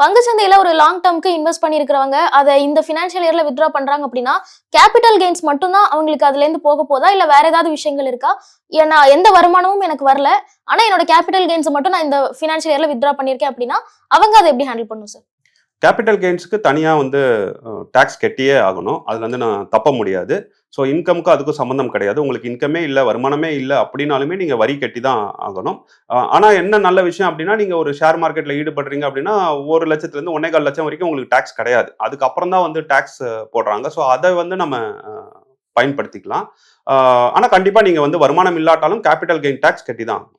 பங்குச்சந்தையில ஒரு long டேர்ம்க்கு invest பண்ணிருக்கிறவங்க அதை இந்த ஃபினான்ஷியல் இயர்ல வித்ட்ரா பண்றாங்க அப்படின்னா கேபிட்டல் கெயின்ஸ் மட்டும்தான் அவங்களுக்கு அதுல இருந்து போக போதா? இல்ல வேற ஏதாவது விஷயங்கள் இருக்கா? ஏன்னா எந்த வருமானமும் எனக்கு வரல. ஆனா என்னோட கேபிட்டல் கெயின்ஸ் மட்டும் நான் இந்த ஃபினான்ஷியல் இயர்ல வித்ரா பண்ணிருக்கேன் அப்படின்னா அவங்க அதை எப்படி ஹேண்டில் பண்ணும் சார் கேபிட்டல் கெயின்ஸுக்கு தனியாக வந்து டேக்ஸ் கட்டியே ஆகணும். அதில் வந்து நான் தப்ப முடியாது. ஸோ இன்கம்க்கு அதுக்கும் சம்மந்தம் கிடையாது. உங்களுக்கு இன்கமே இல்லை வருமானமே இல்லை அப்படின்னாலுமே நீங்கள் வரி கட்டி தான் ஆகணும். ஆனால் என்ன நல்ல விஷயம் அப்படின்னா நீங்கள் ஒரு ஷேர் மார்க்கெட்டில் ஈடுபடுறீங்க அப்படின்னா ஒரு லட்சத்துலேருந்து ஒன்னே கால் லட்சம் வரைக்கும் உங்களுக்கு டேக்ஸ் கிடையாது. அதுக்கப்புறம் தான் வந்து டேக்ஸ் போடுறாங்க. ஸோ அதை வந்து நம்ம பயன்படுத்திக்கலாம். ஆனால் கண்டிப்பாக நீங்கள் வந்து வருமானம் இல்லாட்டாலும் கேபிட்டல் கெயின் டேக்ஸ் கட்டி தான் ஆகணும்.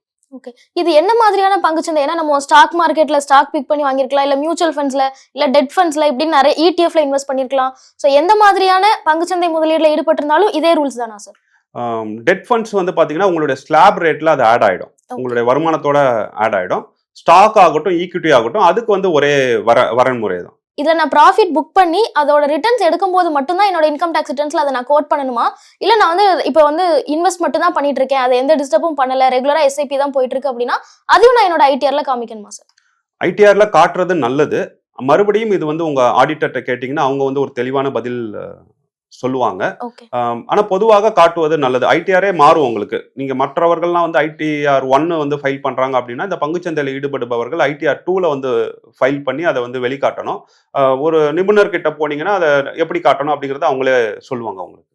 இது என்ன மாதிரியான பங்குச்சந்தை ஏன்னா நம்ம ஸ்டாக் மார்க்கெட்ல ஸ்டாக் பிக் பண்ணி வாங்கிருக்கலாம் இல்ல மியூச்சுவல் ஃபண்ட்ஸ்ல இல்ல டெட் ஃபண்ட்ஸ்ல இப்படின்னு நிறைய E இடிஎஃப்ல இன்வெஸ்ட் பண்ணிருக்கலாம் சோ எந்த மாதிரியான பங்குச்சந்தை முதலீடுல ஈடுபட்டிருந்தாலும் இதே ரூல்ஸ் தானா சார் டெட் ஃபண்ட்ஸ் வந்து பார்த்தீங்கன்னா உங்களுடைய ஸ்லாப் ரேட்டில் அது ஆட் ஆகிடும் உங்களுடைய வருமானத்தோட ஆட் ஆகிடும் ஸ்டாக் ஆகட்டும் ஈக்விட்டி ஆகட்டும் அதுக்கு வந்து ஒரே வர வரன்முறை தான். இதில் நான் ப்ராஃபிட் புக் பண்ணி அதோட ரிட்டர்ன்ஸ் எடுக்கும்போது மட்டும்தான் என்னோட இன்கம் டேக்ஸ் ரிட்டர்ன்ஸில் அதை நான் கோட் பண்ணணுமா? இல்லை நான் வந்து இப்போ வந்து இன்வெஸ்ட் மட்டும் தான் பண்ணிட்டு இருக்கேன் அதை எந்த டிஸ்டர்பும் பண்ணல. ரெகுலராக எஸ்ஐபி தான் போயிட்டு இருக்கு அப்படின்னா அதையும் நான் என்னோட ஐடிஆரில் காமிக்கணுமா சார் ஐடிஆரில் காட்டுறது நல்லது. மறுபடியும் இது வந்து உங்கள் ஆடிட்டர்கிட்ட கேட்டிங்கன்னா அவங்க வந்து ஒரு தெளிவான பதில் சொல்லுவாங்க. ஆனா பொதுவாக காட்டுவது நல்லது. ஐடிஆரே மாறும் உங்களுக்கு. நீங்க மற்றவர்கள்லாம் வந்து ஐடிஆர் ஒன்னு வந்து ஃபைல் பண்றாங்க அப்படின்னா இந்த பங்குச்சந்தையில் ஈடுபடுபவர்கள் ஐடிஆர் டூல வந்து ஃபைல் பண்ணி அதை வந்து வெளிக்காட்டணும். ஒரு நிபுணர் கிட்ட போனீங்கன்னா அதை எப்படி காட்டணும் அப்படிங்கறத அவங்களே சொல்லுவாங்க உங்களுக்கு.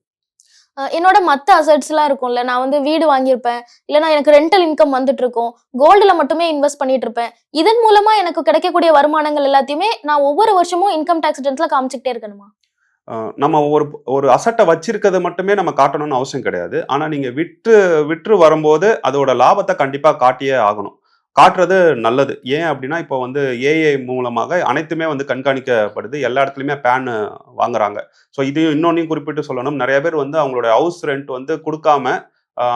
அஹ் என்னோட மத்த அசட்ஸ் எல்லாம் இருக்கும்ல நான் வந்து வீடு வாங்கியிருப்பேன். இல்லைன்னா எனக்கு ரெண்டல் இன்கம் வந்துட்டு இருக்கும் கோல்டுல மட்டுமே இன்வெஸ்ட் பண்ணிட்டு இருப்பேன் இதன் மூலமா எனக்கு கிடைக்கக்கூடிய வருமானங்கள் எல்லாத்தையுமே நான் ஒவ்வொரு வருஷமும் இன்கம் டாக்ஸ் ரிட்டர்ன்ஸ்ல காமிச்சுக்கிட்டே இருக்கணுமா? நம்ம ஒரு ஒரு அசட்டை வச்சிருக்கிறது மட்டுமே நம்ம காட்டணும்னு அவசியம் கிடையாது. ஆனால் நீங்கள் விற்று விற்று வரும்போது அதோட லாபத்தை கண்டிப்பாக காட்டியே ஆகணும். காட்டுறது நல்லது. ஏன் அப்படின்னா இப்போ வந்து ஏஐ மூலமாக அனைத்துமே வந்து கண்காணிக்கப்படுது. எல்லா இடத்துலையுமே பேன் வாங்குறாங்க. ஸோ இதையும் இன்னொன்னையும் குறிப்பிட்டு சொல்லணும். நிறைய பேர் வந்து அவங்களோட ஹவுஸ் ரெண்ட் வந்து கொடுக்காம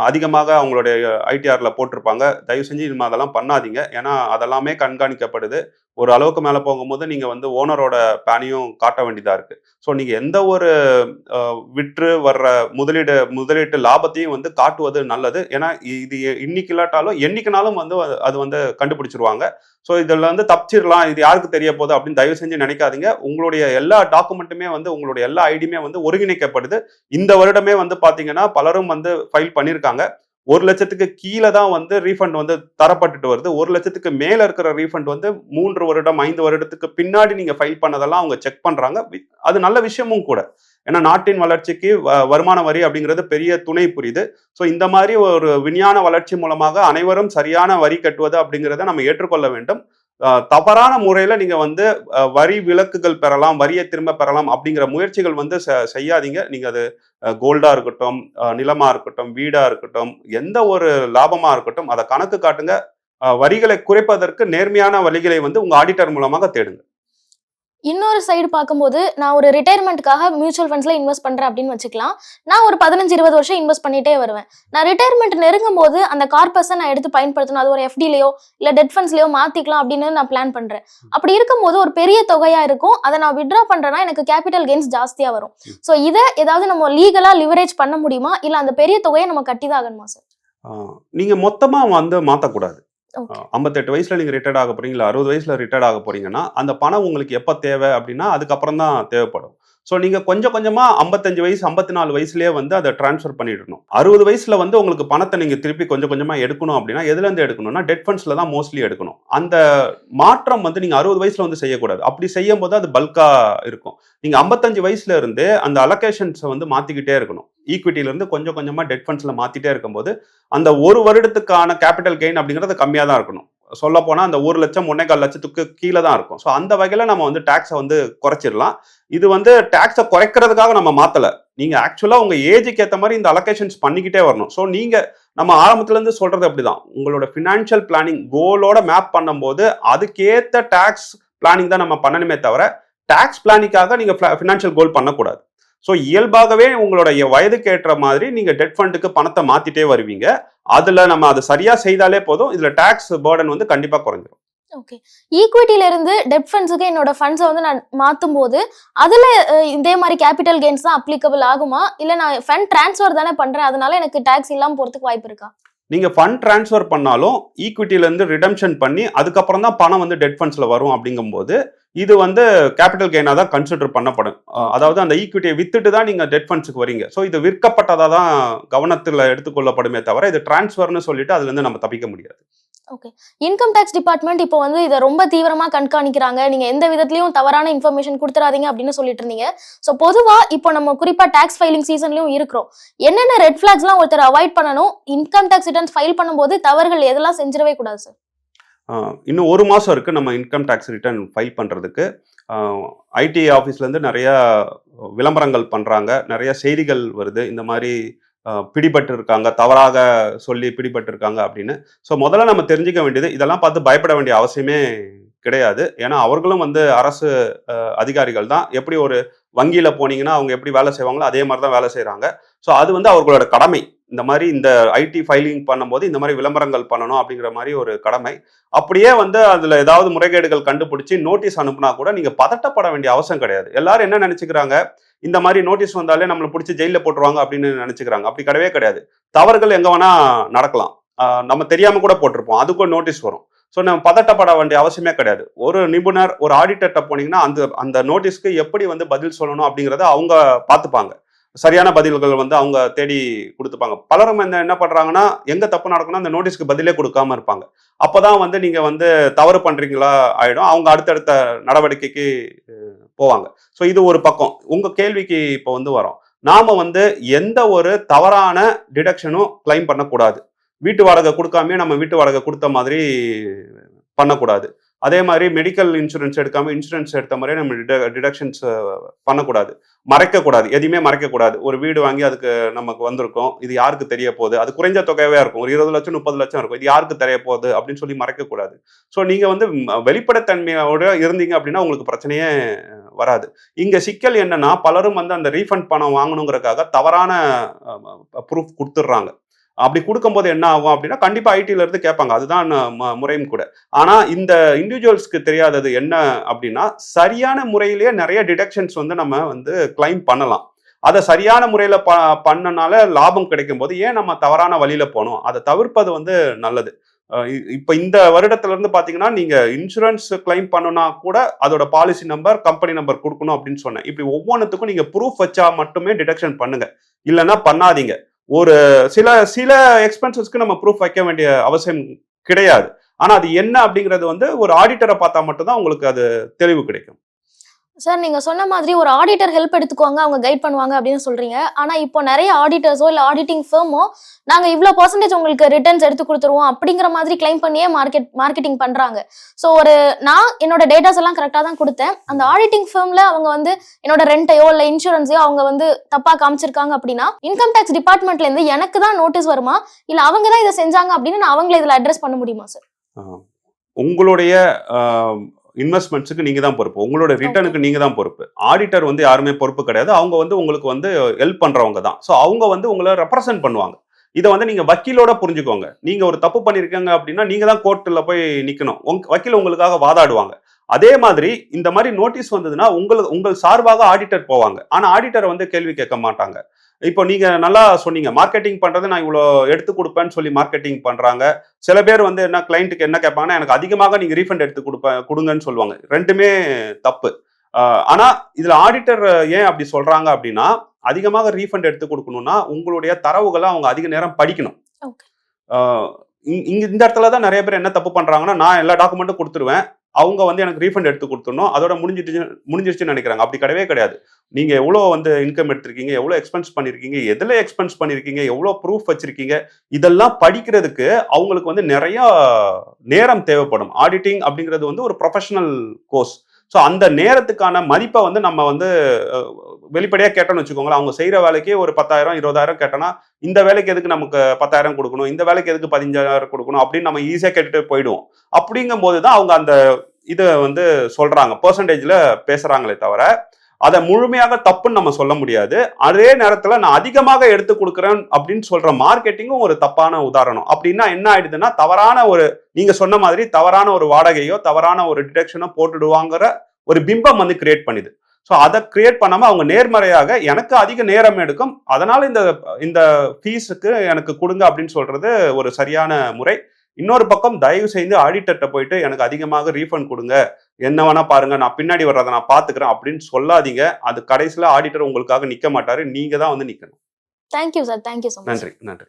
அதிகமாக அவங்களுடைய ஐடிஆரில் போட்டிருப்பாங்க. தயவு செஞ்சு இனிமேல் அதெல்லாம் பண்ணாதீங்க. ஏன்னா அதெல்லாமே கண்காணிக்கப்படுது. ஒரு அளவுக்கு மேலே போகும்போது நீங்கள் வந்து ஓனரோட பேனையும் காட்ட வேண்டியதாக இருக்குது ஸோ நீங்கள் எந்த ஒரு விற்று வர்ற முதலீடு முதலீட்டு லாபத்தையும் வந்து காட்டுவது நல்லது. ஏன்னா இது இன்னைக்கு இல்லாட்டாலும் என்னைக்குனாலும் வந்து அது- அது வந்து கண்டுபிடிச்சிருவாங்க. ஸோ இதில் வந்து தப்பிச்சிடலாம் இது யாருக்கு தெரிய போகுது அப்படின்னு தயவு செஞ்சு நினைக்காதீங்க. உங்களுடைய எல்லா டாக்குமெண்ட்டுமே வந்து உங்களுடைய எல்லா ஐடியுமே வந்து ஒருங்கிணைக்கப்படுது. இந்த வருடமே வந்து பார்த்தீங்கன்னா பலரும் வந்து ஃபைல் பண்ணியிருக்காங்க ஒரு லட்சத்துக்கு கீழே தான் வந்து ரீஃபண்ட் வந்து தரப்பட்டுட்டு வருது. ஒரு லட்சத்துக்கு மேல இருக்கிற ரீஃபண்ட் வந்து மூன்று வருடம் ஐந்து வருடத்துக்கு பின்னாடி நீங்க ஃபைல் பண்ணதெல்லாம் அவங்க செக் பண்றாங்க. அது நல்ல விஷயமும் கூட. ஏன்னா நாட்டின் வளர்ச்சிக்கு வ- வருமான வரி அப்படிங்கிறது பெரிய துணை புரியுது. ஸோ இந்த மாதிரி ஒரு விஞ்ஞான வளர்ச்சி மூலமாக அனைவரும் சரியான வரி கட்டுவது அப்படிங்கிறத நம்ம ஏற்றுக்கொள்ள வேண்டும். தவறான முறையில் நீங்கள் வந்து வரி விலக்குகள் பெறலாம் வரியை திரும்ப பெறலாம் அப்படிங்கிற முயற்சிகள் வந்து செ- செய்யாதீங்க. நீங்கள் அது கோல்டாக இருக்கட்டும் நிலமாக இருக்கட்டும் வீடாக இருக்கட்டும் எந்த ஒரு லாபமாக இருக்கட்டும் அதை கணக்கு காட்டுங்க. வரிகளை குறைப்பதற்கு நேர்மையான வழிகளை வந்து உங்கள் ஆடிட்டர் மூலமாக தேடுங்க. இன்னொரு சைடு பார்க்கும்போது நான் ஒரு ரிட்டையர்மெண்ட்டுக்காக மியூச்சுவல் ஃபண்ட்ஸ்ல இன்வெஸ்ட் பண்ணுறேன் அப்படின்னு வச்சுக்கலாம். நான் ஒரு பதினஞ்சு இருபது வருஷம் இன்வெஸ்ட் பண்ணிட்டே வருவேன். நான் ரிட்டையர்மெண்ட் நெருங்கும் போது அந்த கார்பஸை நான் எடுத்து பயன்படுத்தணும். அது ஒரு எஃப்டிலேயோ இல்லை டெட் ஃபண்ட்ஸ்லயோ மாற்றிக்கலாம் அப்படின்னு நான் பிளான் பண்றேன். அப்படி இருக்கும்போது ஒரு பெரிய தொகையாக இருக்கும். அதை நான் விட்ரா பண்றேன்னா எனக்கு கேபிட்டல் கெயின்ஸ் ஜாஸ்தியாக வரும். ஸோ இதை ஏதாவது நம்ம லீகலாக லிவரேஜ் பண்ண முடியுமா? இல்லை அந்த பெரிய தொகையை நம்ம கட்டி தான் ஆகணுமா சார் நீங்கள் நீங்க வந்து மாற்றக்கூடாது ஐம்பத்தெட்டு வயசுல நீங்க ரிட்டையர்ட் ஆக போறீங்க இல்ல அறுபது வயசுல ரிட்டையர்ட் ஆக போறீங்கன்னா அந்த பணம் உங்களுக்கு எப்ப தேவை அப்படின்னா அதுக்கப்புறம் தான் தேவைப்படும். ஸோ நீங்க கொஞ்சம் கொஞ்சமா ஐம்பத்தஞ்சு வயசு ஐம்பத்தி நாலு வயசுலயே வந்து அதை டிரான்ஸ்ஃபர் பண்ணிடணும். அறுபது வயசுல வந்து உங்களுக்கு பணத்தை நீங்க திருப்பி கொஞ்சம் கொஞ்சமா எடுக்கணும் அப்படின்னா எதுல இருந்து எடுக்கணும்னா டெட் ஃபண்ட்ஸ்ல தான் மோஸ்ட்லி எடுக்கணும். அந்த மாற்றம் வந்து நீங்க அறுபது வயசுல வந்து செய்யக்கூடாது. அப்படி செய்யும் போது அது பல்கா இருக்கும். நீங்க ஐம்பத்தஞ்சு வயசுல இருந்து அந்த அலோகேஷன்ஸை வந்து மாத்திக்கிட்டே இருக்கணும். ஈக்விட்டியிலேருந்து கொஞ்சம் கொஞ்சமாக டெட் ஃபண்ட்ஸில் மாற்றிட்டே இருக்கும்போது அந்த ஒரு வருடத்துக்கான கேபிட்டல் கெயின் அப்படிங்கிறது கம்மியாக தான் இருக்கணும். சொல்ல போனால் அந்த ஒரு லட்சம் ஒன்னேகால் லட்சத்துக்கு கீழே தான் இருக்கும். ஸோ அந்த வகையில் நம்ம வந்து டேக்ஸை வந்து குறைச்சிடலாம். இது வந்து டேக்ஸை குறைக்கிறதுக்காக நம்ம மாற்றலை நீங்கள் ஆக்சுவலாக உங்கள் ஏஜுக்கு ஏற்ற மாதிரி இந்த அலோகேஷன்ஸ் பண்ணிக்கிட்டே வரணும். ஸோ நீங்கள் நம்ம ஆரம்பத்துலேருந்து சொல்கிறது அப்படி அப்படிதான். உங்களோட ஃபினான்ஷியல் பிளானிங் கோலோட மேப் பண்ணும்போது அதுக்கேற்ற டேக்ஸ் பிளானிங் தான் நம்ம பண்ணணுமே தவிர டேக்ஸ் பிளானிக்காக நீங்கள் ஃபினான்ஷியல் கோல் பண்ணக்கூடாது. ஸோ இயல்பாகவே உங்களோட வயதுக்கு ஏற்ற மாதிரி நீங்க டெட் ஃபண்டுக்கு பணத்தை மாத்திட்டே வருவீங்க. அதுல நம்ம அதை சரியா செய்தாலே போதும். இதுல டாக்ஸ் பேர்டன் வந்து கண்டிப்பா குறைஞ்சிரும். ஓகே ஈக்விட்டில இருந்து டெட் ஃபண்ட்ஸுக்கு என்னோட ஃபண்ட்ஸை வந்து நான் மாத்தும் போது அதுல இதே மாதிரி கேபிட்டல் கெயின்ஸ் தான் அப்ளிகபிள் ஆகுமா? இல்ல நான் ஃபண்ட் ட்ரான்ஸ்ஃபர் தானே பண்றேன் அதனால எனக்கு டாக்ஸ் இல்லாம போறதுக்கு வாய்ப்பு இருக்கா? நீங்க ஃபண்ட் ட்ரான்ஸ்ஃபர் பண்ணாலும் ஈக்விட்டில இருந்து ரிடம்ஷன் பண்ணி அதுக்கப்புறம் தான் பணம் வந்து டெட் ஃபண்ட்ஸ்ல வரும் அப்படிங்கும்போது இது வந்து கேபிட்டல் கெயினாக தான் கன்சிடர் பண்ணப்படும். அதாவது அந்த ஈக்விட்டியை வித்துட்டு தான் நீங்க டெட் ஃபண்ட்ஸுக்கு வரீங்க. ஸோ இது விற்கப்பட்டதா தான் கவனத்தில் எடுத்துக்கொள்ளப்படுமே தவிர இது டிரான்ஸ்ஃபர்னு சொல்லிட்டு அதுல இருந்து நம்ம தப்பிக்க முடியாது. ஓகே இன்கம் டேக்ஸ் டிபார்ட்மெண்ட் இப்போ வந்து இதை ரொம்ப தீவிரமா கண்காணிக்கிறாங்க. நீங்க எந்த விதத்துலயும் தவறான இன்ஃபர்மேஷன் கொடுத்துறாதீங்க அப்படின்னு சொல்லிட்டு இருந்தீங்க. ஸோ பொதுவா இப்போ நம்ம குறிப்பா டேக்ஸ் ஃபைலிங் சீசன்லயும் இருக்கிறோம். என்னென்ன ரெட் ஃபிளாக்ஸ்லாம் ஒருத்தர் அவாய்ட் பண்ணணும்? இன்கம் டேக்ஸ் ரிட்டர்ன்ஸ் ஃபைல் பண்ணும்போது தவறுகள் எதெல்லாம் செஞ்சிடவே கூடாது சார் இன்னும் ஒரு மாதம் இருக்குது நம்ம இன்கம் டேக்ஸ் ரிட்டர்ன் ஃபைல் பண்ணுறதுக்கு ஐடி ஆஃபீஸ்லேருந்து நிறையா விளம்பரங்கள் பண்ணுறாங்க நிறையா செய்திகள் வருது. இந்த மாதிரி பிடிபட்டு இருக்காங்க தவறாக சொல்லி பிடிபட்டு இருக்காங்க அப்படின்னு. ஸோ முதல்ல நம்ம தெரிஞ்சுக்க வேண்டியது இதெல்லாம் பார்த்து பயப்பட வேண்டிய அவசியமே கிடையாது. ஏன்னா அவர்களும் வந்து அரசு அதிகாரிகள் தான். எப்படி ஒரு வங்கியில் போனீங்கன்னா அவங்க எப்படி வேலை செய்வாங்களோ அதே மாதிரி தான் வேலை செய்கிறாங்க ஸோ அது வந்து அவர்களோட கடமை. இந்த மாதிரி இந்த ஐடி ஃபைலிங் பண்ணும்போது இந்த மாதிரி விளம்பரங்கள் பண்ணணும் அப்படிங்கிற மாதிரி ஒரு கடமை. அப்படியே வந்து அதில் ஏதாவது முறைகேடுகள் கண்டுபிடிச்சி நோட்டீஸ் அனுப்புனா கூட நீங்கள் பதட்டப்பட வேண்டிய அவசியம் கிடையாது. எல்லாரும் என்ன நினச்சிக்கிறாங்க? இந்த மாதிரி நோட்டீஸ் வந்தாலே நம்மளை பிடிச்சி ஜெயிலில் போட்டுருவாங்க அப்படின்னு நினச்சிக்கிறாங்க. அப்படி கிடையவே கிடையாது. தவறுகள் எங்கே வேணால் நடக்கலாம். நம்ம தெரியாமல் கூட போட்டிருப்போம். அதுக்கும் நோட்டீஸ் வரும். ஸோ நம்ம பதட்டப்பட வேண்டிய அவசியமே கிடையாது. ஒரு நிபுணர் ஒரு ஆடிட்டர்கிட்ட போனீங்கன்னா அந்த அந்த நோட்டீஸ்க்கு எப்படி வந்து பதில் சொல்லணும் அப்படிங்கிறத அவங்க பார்த்துப்பாங்க. சரியான பதில்கள் வந்து அவங்க தேடி கொடுத்துப்பாங்க. பலரும் என்ன என்ன பண்ணுறாங்கன்னா எங்கே தப்பு நடக்கணும் அந்த நோட்டீஸ்க்கு பதிலே கொடுக்காம இருப்பாங்க. அப்போ தான் வந்து நீங்கள் வந்து தவறு பண்ணுறீங்களா ஆகிடும் அவங்க அடுத்தடுத்த நடவடிக்கைக்கு போவாங்க. ஸோ இது ஒரு பக்கம். உங்கள் கேள்விக்கு இப்போ வந்து வரோம். நாம் வந்து எந்த ஒரு தவறான டிடக்ஷனும் கிளைம் பண்ணக்கூடாது. வீட்டு வாடகை கொடுக்காமே நம்ம வீட்டு வாடகை கொடுத்த மாதிரி பண்ணக்கூடாது. அதே மாதிரி மெடிக்கல் இன்சூரன்ஸ் எடுக்காம இன்சூரன்ஸ் எடுத்த மாதிரி நம்ம டிடக்ஷன்ஸ் பண்ணக்கூடாது. மறைக்கக்கூடாது. எதையுமே மறைக்கக்கூடாது. ஒரு வீடு வாங்கி அதுக்கு நமக்கு வந்திருக்கும். இது யாருக்கு தெரிய போகுது? அது குறைஞ்ச தொகையாக இருக்கும். ஒரு இருபது லட்சம் முப்பது லட்சம் இருக்கும். இது யாருக்கு தெரிய போகுது? அப்படின்னு சொல்லி மறைக்கக்கூடாது. ஸோ நீங்கள் வந்து வெளிப்படைத்தன்மையோட இருந்தீங்க அப்படின்னா உங்களுக்கு பிரச்சனையே வராது. இங்கே சிக்கல் என்னன்னா பலரும் வந்து அந்த ரீஃபண்ட் பணம் வாங்கணுங்கிறதுக்காக தவறான ப்ரூஃப் கொடுத்துட்றாங்க. அப்படி கொடுக்கும்போது என்ன ஆகும் அப்படின்னா கண்டிப்பாக ஐடியில இருந்து கேட்பாங்க. அதுதான் ம- முறையும் கூட. ஆனால் இந்த இண்டிவிஜுவல்ஸ்க்கு தெரியாதது என்ன அப்படின்னா சரியான முறையிலேயே நிறைய டிடக்ஷன்ஸ் வந்து நம்ம வந்து கிளைம் பண்ணலாம். அதை சரியான முறையில் ப பண்ணனால லாபம் கிடைக்கும் போது ஏன் நம்ம தவறான வழியில போகணும் அதை தவிர்ப்பது வந்து நல்லது. இப்போ இந்த வருடத்துல இருந்து பார்த்தீங்கன்னா நீங்க இன்சூரன்ஸ் கிளைம் பண்ணுனா கூட அதோட பாலிசி நம்பர் கம்பெனி நம்பர் கொடுக்கணும் அப்படின்னு சொன்னேன். இப்படி ஒவ்வொன்றுத்துக்கும் நீங்க ப்ரூஃப் வச்சா மட்டுமே டிடக்ஷன் பண்ணுங்க. இல்லைன்னா பண்ணாதீங்க. ஒரு சில சில எக்ஸ்பென்சஸ்க்கு நம்ம ப்ரூஃப் வைக்க வேண்டிய அவசியம் கிடையாது. ஆனால் அது என்ன அப்படிங்கிறது வந்து ஒரு ஆடிட்டரை பார்த்தா மட்டும்தான் உங்களுக்கு அது தெளிவு கிடைக்கும். சார் நீங்க சொன்ன மாதிரி ஒரு ஆடிட்டர் ஹெல்ப் எடுத்துக்குவாங்க அவங்க கைட் பண்ணுவாங்க அப்படின்னு சொல்றீங்க. ஆனா இப்போ நிறைய ஆடிட்டர்ஸோ இல்ல ஆடிட்டிங் ஃபேமோ நாங்க இவ்வளவு பர்சன்டேஜ் உங்களுக்கு ரிட்டர்ன்ஸ் எடுத்து கொடுத்துருவோம் அப்படிங்கிற மாதிரி கிளைம் பண்ணியே மார்க்கெட் மார்க்கெட்டிங் பண்றாங்க. ஸோ ஒரு நான் என்னோட டேட்டாஸ் எல்லாம் கரெக்டாக தான் கொடுத்தேன். அந்த ஆடிட்டிங் ஃபேம்ல அவங்க வந்து என்னோட ரெண்ட்டையோ இல்ல இன்சூரன்ஸையோ அவங்க வந்து தப்பா காமிச்சிருக்காங்க அப்படின்னா இன்கம் டேக்ஸ் டிபார்ட்மெண்ட்ல இருந்து எனக்கு தான் நோட்டீஸ் வருமா? இல்ல அவங்க தான் இதை செஞ்சாங்க அப்படின்னு நான் அவங்கள இதுல அட்ரஸ் பண்ண முடியுமா சார் உங்களுடைய இன்வெஸ்ட்மெண்ட்ஸுக்கு நீங்க தான் பொறுப்பு. உங்களோட ரிட்டர்னுக்கு நீங்க தான் பொறுப்பு. ஆடிட்டர் வந்து யாருமே பொறுப்பு கிடையாது. அவங்க வந்து உங்களுக்கு வந்து ஹெல்ப் பண்றவங்க தான் ஸோ அவங்க வந்து உங்களை ரெப்ரசன்ட் பண்ணுவாங்க. இதை வந்து நீங்க வக்கீலோட புரிஞ்சுக்கோங்க. நீங்க ஒரு தப்பு பண்ணிருக்கீங்க அப்படின்னா நீங்க தான் கோர்ட்ல போய் நிக்கணும். உங் வக்கீல் உங்களுக்காக வாதாடுவாங்க. அதே மாதிரி இந்த மாதிரி நோட்டீஸ் வந்ததுன்னா உங்களுக்கு உங்கள் சார்பாக ஆடிட்டர் போவாங்க. ஆனா ஆடிட்டரை வந்து கேள்வி கேட்க மாட்டாங்க. இப்போ நீங்க நல்லா சொன்னீங்க மார்க்கெட்டிங் பண்றது நான் இவ்வளோ எடுத்து கொடுப்பேன்னு சொல்லி மார்க்கெட்டிங் பண்றாங்க. சில பேர் வந்து என்ன கிளைண்ட்டுக்கு என்ன கேட்பாங்கன்னா எனக்கு அதிகமாக நீங்க ரீஃபண்ட் எடுத்து கொடுப்பேன் கொடுங்கன்னு சொல்லுவாங்க. ரெண்டுமே தப்பு. ஆனா இதுல ஆடிட்டர் ஏன் அப்படி சொல்றாங்க அப்படின்னா அதிகமாக ரீஃபண்ட் எடுத்து கொடுக்கணும்னா உங்களுடைய தரவுகளை அவங்க அதிக நேரம் படிக்கணும். இங்க இந்த இடத்துல தான் நிறைய பேர் என்ன தப்பு பண்றாங்கன்னா நான் எல்லா டாக்குமெண்ட்டும் கொடுத்துருவேன். அவங்க வந்து எனக்கு ரீஃபண்ட் எடுத்து கொடுத்துடணும். அதோட முடிஞ்சிட்டு முடிஞ்சிருச்சுன்னு நினைக்கிறாங்க அப்படி கிடையவே கிடையாது. நீங்க எவ்வளோ வந்து இன்கம் எடுத்திருக்கீங்க எவ்வளோ எக்ஸ்பென்ஸ் பண்ணிருக்கீங்க எதுல எக்ஸ்பென்ஸ் பண்ணிருக்கீங்க எவ்வளோ ப்ரூஃப் வச்சிருக்கீங்க இதெல்லாம் படிக்கிறதுக்கு அவங்களுக்கு வந்து நிறைய நேரம் தேவைப்படும். ஆடிட்டிங் அப்படிங்கிறது வந்து ஒரு ப்ரொஃபஷனல் கோர்ஸ் ஸோ அந்த நேரத்துக்கான மதிப்பை வந்து நம்ம வந்து வெளிப்படையாக கேட்டோம்னு வச்சுக்கோங்களேன். அவங்க செய்கிற வேலைக்கே ஒரு பத்தாயிரம் இருபதாயிரம் கேட்டோன்னா இந்த வேலைக்கு எதுக்கு நமக்கு பத்தாயிரம் கொடுக்கணும்? இந்த வேலைக்கு எதுக்கு பதினஞ்சாயிரம் கொடுக்கணும்? அப்படின்னு நம்ம ஈஸியாக கேட்டுட்டு போயிடுவோம். அப்படிங்கும் போது தான் அவங்க அந்த இதை வந்து சொல்கிறாங்க பர்சன்டேஜில் பேசுகிறாங்களே தவிர அதை முழுமையாக தப்புன்னு நம்ம சொல்ல முடியாது. அதே நேரத்தில் நான் அதிகமாக எடுத்து கொடுக்குறேன் அப்படின்னு சொல்ற மார்க்கெட்டிங்கும் ஒரு தப்பான உதாரணம். அப்படின்னா என்ன ஆயிடுதுன்னா தவறான ஒரு நீங்க சொன்ன மாதிரி தவறான ஒரு வாடகையோ தவறான ஒரு டிடெக்ஷனோ போட்டுடுவாங்கிற ஒரு பிம்பம் வந்து கிரியேட் பண்ணுது. ஸோ அதை கிரியேட் பண்ணாமல் அவங்க நேர்மறையாக எனக்கு அதிக நேரம் எடுக்கும். அதனால இந்த இந்த ஃபீஸுக்கு எனக்கு கொடுங்க அப்படின்னு சொல்றது ஒரு சரியான முறை. இன்னொரு பக்கம் தயவு செய்து ஆடிட்டர்கிட்ட போயிட்டு எனக்கு அதிகமாக ரீஃபண்ட் கொடுங்க. என்ன வேணா பாருங்க நான் பின்னாடி வர்றதை நான் பாத்துக்கிறேன் அப்படின்னு சொல்லாதீங்க. அது கடைசியில ஆடிட்டர் உங்களுக்காக நிக்க மாட்டாரு. நீங்க தான் வந்து நிக்கணும். தேங்க்யூ சார் தேங்க்யூ நன்றி நன்றி.